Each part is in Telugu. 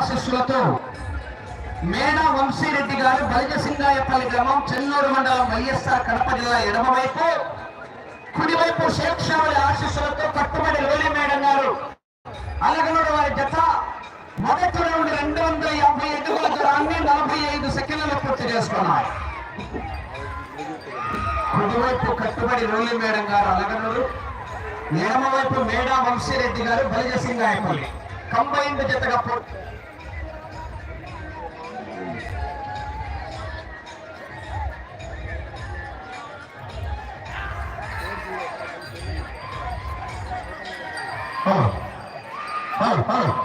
స్వామి ఆశస్సులతో మేడా వంశీరెడ్డి గారు బలిజసింగాయపల్లి గ్రామం చెన్నూరు మండలం వైఎస్ఆర్ కడప జిల్లా ఎడమవైపు కుడివైపు షేక్ షావలి ఆశీస్సులతో కట్టుబడి రోలి మేడం గారు. అలగనూరు వారి జత మొదటి రౌండ్ రెండు వందల యాభై ఎదుగుల దూరాన్ని నలభై ఐదు సెకండ్లలో పూర్తి చేసుకున్నారు. కుడివైపు కట్టుబడి రోలి మేడం గారు అలగనూరు ఎడమవైపు మేడా వంశీరెడ్డి గారు బలిజసింగాయపల్లి. కంబైన్డ్ జతగా పూర్తి হ্যাঁ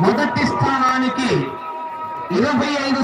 మొదటి స్థానానికి ఇరవై ఐదు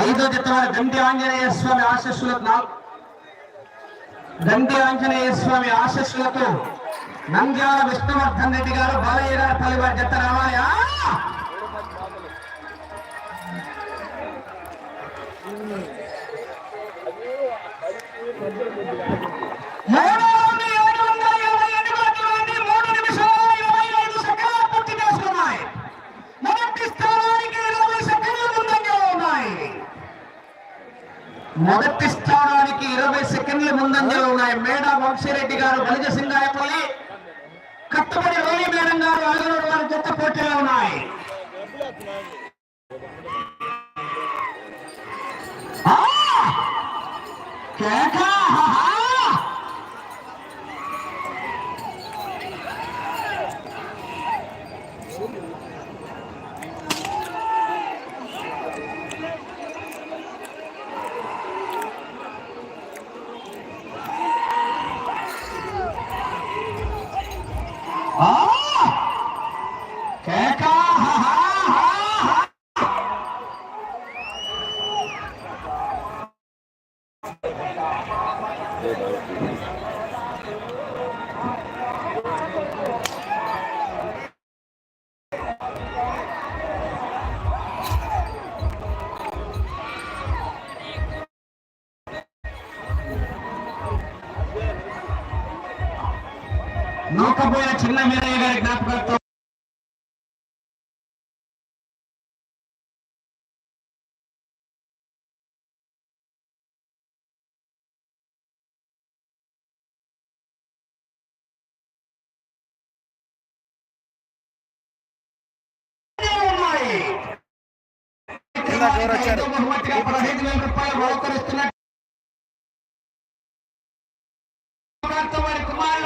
ఐదో జత గంటి ఆంజనేయ స్వామి ఆశస్సులకు గంటి ఆంజనేయ స్వామి ఆశస్సులతో నంద్యాల విష్ణువర్ధన్ రెడ్డి గారు బాలయ్య గారు తల్లివారి జత రావాలి. మొదటి స్థానానికి ఇరవై సెకండ్ల ముందంజలో ఉన్నాయి. మేడా వంశీరెడ్డి గారు బలిజ సింగాయపల్లి కట్టుబడి రోగి మేడం గారు అలగనూరు వారి జత పోటీలో ఉన్నాయి. కేకా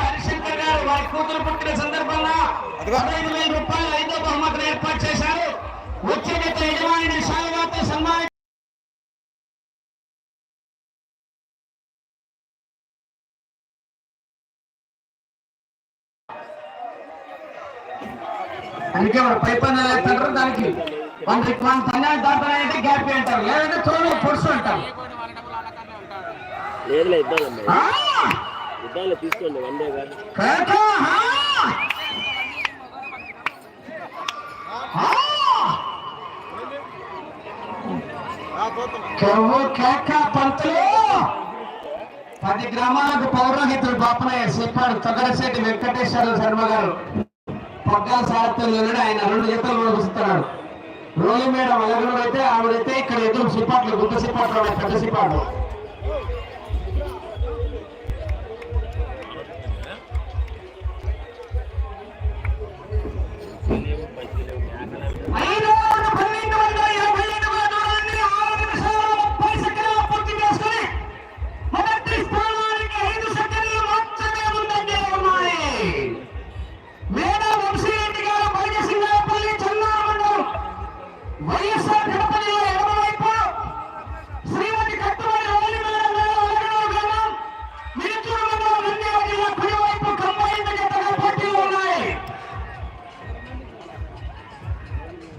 హరిశంకర్ గారు వారి కూతురు పుట్టిన సందర్భంగా అదిగో. పదహైదు వేల రూపాయలు ఐదో బహుమతిని ఏర్పాటు చేశారు. వచ్చే గత యజమాని శాలువాతో సన్మాని అందుకే వాడు పై పని దానికి? వాళ్ళకి మన తన్నాడు దాటాలంటే గ్యాప్ అంటారు లేదంటే తోలు పొడుసు అంటారు లేదులే ఇద్దాం ఆ! ఇద్దాంలే తీసుకోండి వన్ డే కానీ కేక! ఆ! ఆ! పోతున్నా కేవు కేక పంతులు పది గ్రామాలకు పౌరోహితులు బాపనయ్య శ్రీపాడు తొగరశెట్టి వెంకటేశ్వర శర్మ గారు పగ్గాల సారథ్యంలో ఆయన రెండు జతలు ముగిస్తున్నాడు రోలి మీద అలగడం అయితే ఆవిడైతే ఇక్కడ ఎదురు సిపాట్లు గుడ్డ సిపాట్లు ఉన్నాయి, పెద్ద సిపాట్లు.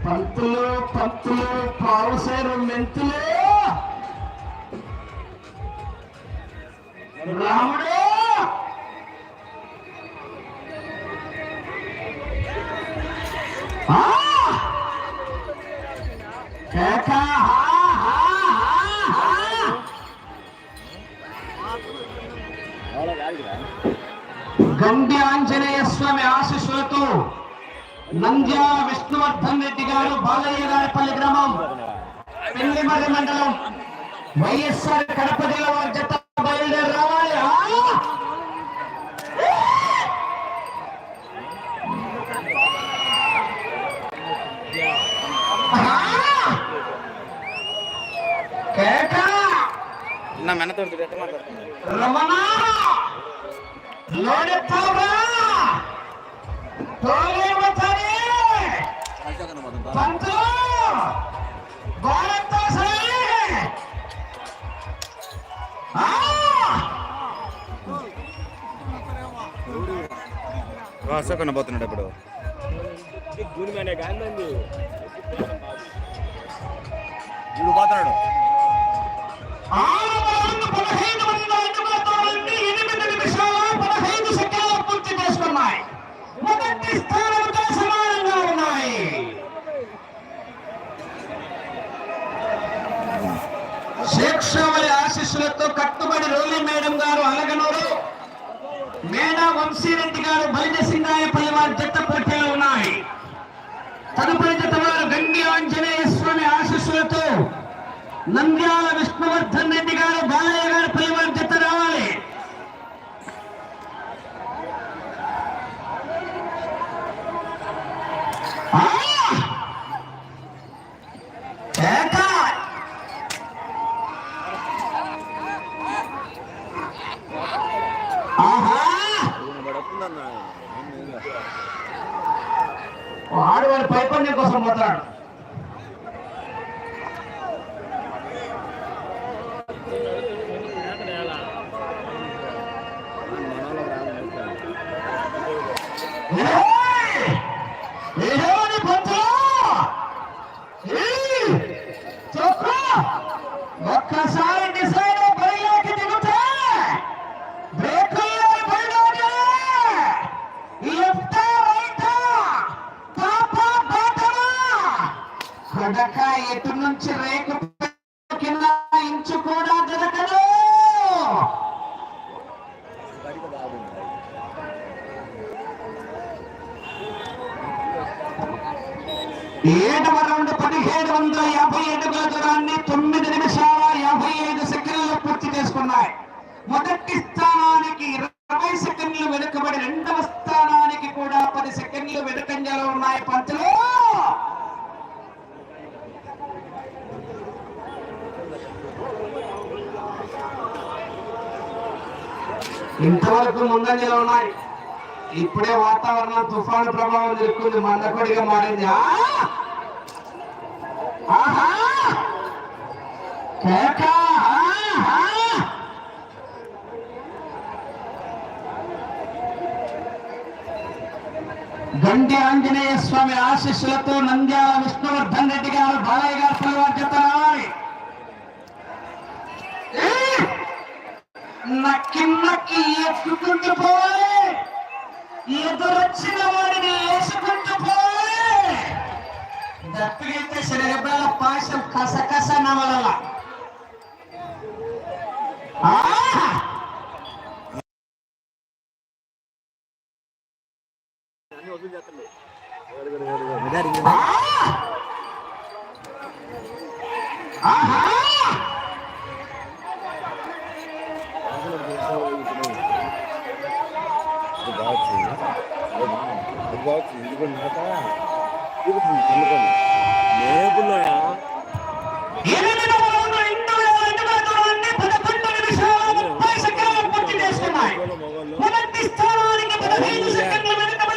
పంతులు పంతులు పావుసేరు మెంతులు! రాముడు! గండి ఆంజనేయ స్వామి ఆశీస్సులతో నంద్యా విష్ణువర్ధన్ రెడ్డి గారు బాలయ్య గారిపల్లి గ్రామం. పెళ్ళిమర్రి మండలం. వైఎస్ఆర్ కడప జిల్లా వారి జత బయలుదేరి రావాలి ఆ! నా మెనతోడు ఎట్ట మాట్లాడుతుంది మొదటి ఇప్పుడు సమానంగా ఉన్నాయి శేక్షావళి ఆశీస్సులతో కట్టుబడి రోలి మేడం గారు అలగనూరు. మేడా వంశీరెడ్డి గారు బలిజ సింగాయపల్లి వారి జత పోటీలు ఉన్నాయి. తదుపరి జత వారు గంగి ఆంజనేయ స్వామి ఆశీస్సులతో నంద్యాల విష్ణువర్ధన్ రెడ్డి గారు బాలయ్య గారు పలివారి జత రావాలి ఆ! కేక! ఆహా! వాడు వాడి పైపండ్యం కోసం పోతాడు ఏయ్! ఏడవని పంతులు! ఏయ్! చెప్పు! ఒక్కసారి డిసైడ్ బరిలోకి దిగుతే బ్రేకుల్లో బరిలోకి లెఫ్ట్ రైట్ టాప్ బాటమా కొడక ఎటు నుంచి రేకు కింద ఇంచు కూడా దొరకదు ఏడవ రౌండ్ పదిహేడు వందల యాభై అడుగుల దూరాన్ని తొమ్మిది నిమిషాల యాభై ఐదు సెకండ్లు పూర్తి చేసుకున్నాయి మొదటి స్థానానికి ఇరవై సెకండ్లు వెనుకబడి రెండవ స్థానానికి కూడా పది సెకండ్లు వెనుకంజలో ఉన్నాయి పంచులు ఇంతవరకు ముందంజలో ఉన్నాయి. ఇప్పుడే వాతావరణం తుఫాను ప్రభావం జరుగుతుంది మందకొడిగా మారింది. గంటి ఆంజనేయ స్వామి ఆశీస్సులతో నంద్యాల నక్కిన్నక్కి ఎత్తుకుంటూ పోవాలి ఎదురొచ్చిన వాడిని వేసుకుంటూ పోవాలి దప్పిగైతే శరీరాల పాశం కసకస నవల ఆహా!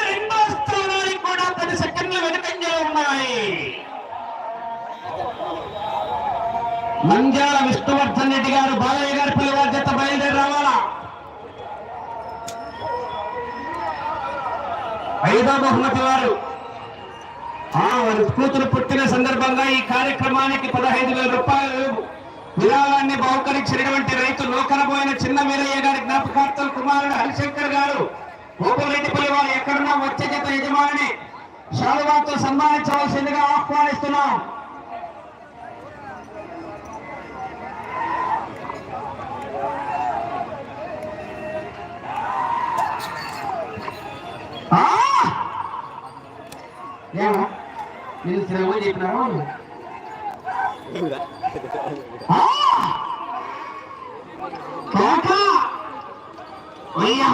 రెండో స్థానానికి కూడా పది సెకండ్లు వెనుకంజ ఉన్నాయి నంద్యాల విష్ణువర్ధన్ రెడ్డి గారు బాలయ్య గారి పిల్లవారి జత బయలుదేరి రావాలా ఐదో బహుమతి వారు. వారి కూతురు పుట్టిన సందర్భంగా ఈ కార్యక్రమానికి పదహైదు వేల రూపాయలు విరాళాన్ని బహుకరించినటువంటి రైతు లోకనబోయిన చిన్న వీరయ్య గారి జ్ఞాపకార్థం కుమారుడు హరిశంకర్ గారు ఓపురెడ్డిపల్లి వారు ఎక్కడున్నా వచ్చే చేత యజమాని. శాలువాతో సన్మానించవలసిందిగా ఆహ్వానిస్తున్నాం. ఏమో నేను శ్రమ చెప్పినాను ఆ! కాకా! అయ్యా!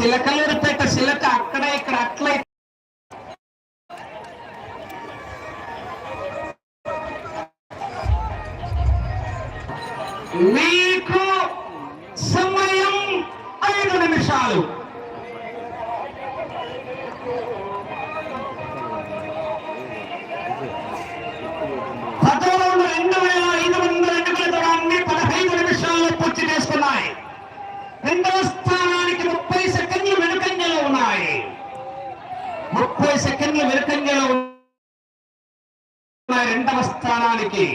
చిలకలూరుపేట చిలక అక్కడ ఇక్కడ అట్లయితే వారికి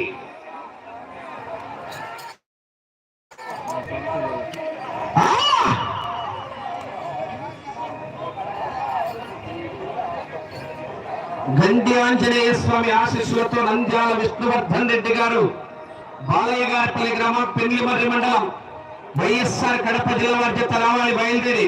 ఆ! ఆంజనేయ స్వామి ఆశీస్సులతో నంద్యాల విష్ణువర్ధన్ రెడ్డి గారు బాలయ్య గారిపల్లి గ్రామం పెండ్లిమర్రి మండలం వైఎస్ఆర్ కడప జిల్లా వారి జత రావాలి బయలుదేరి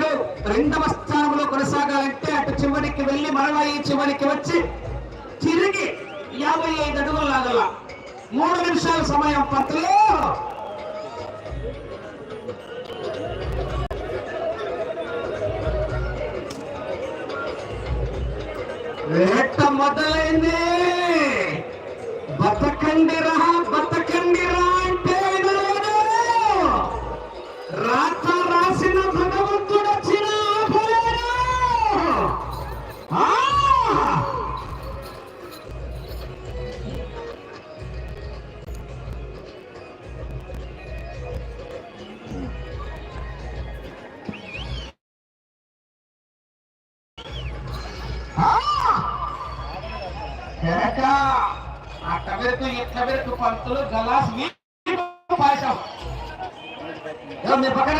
మీరు రెండవ స్థానంలో కొనసాగాలంటే అటు చివరికి వెళ్ళి మరలా ఈ చివరికి వచ్చి తిరిగి యాభై ఐదు అడుగులు లాగల మూడు నిమిషాల సమయం పత్రలో వేట మొదలైంది. బతకండి రహా అట్ట వరకు ఇట్ల వరకు పంతులు గలాస్ పాయసం ఏ, మీ పక్కన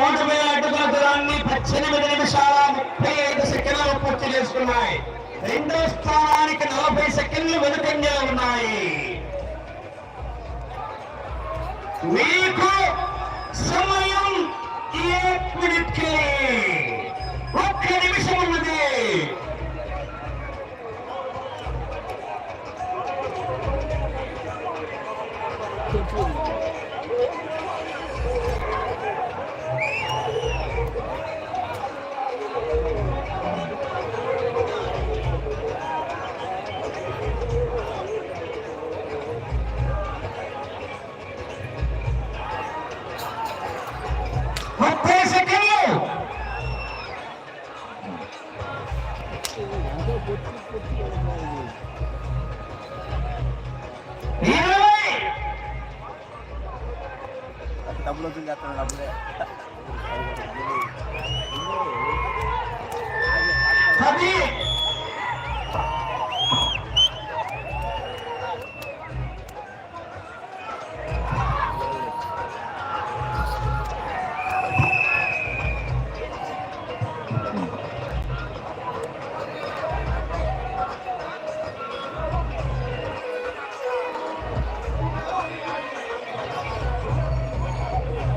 పన్నెండు రౌండ్ అడుగుల దూరాన్ని పద్దెనిమిది నిమిషాల ముప్పై ఐదు సెకండ్లు పూర్తి చేసుకున్నాయి. రెండో స్థానానికి నలభై సెకండ్లు వెనుకంజలు ఉన్నాయి. మీకు సమయం ఒక్క నిమిషం డబ్బులు వచ్చింది చేస్తున్నాడు డబ్బులే పది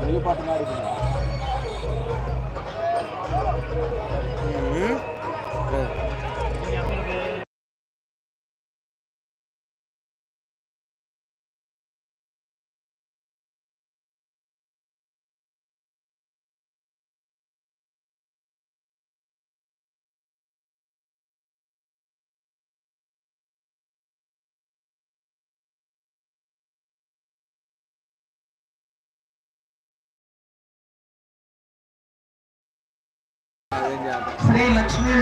வெளிப்பாட்டு மாதிரி இருக்குங்க శ్రీ లక్ష్మీ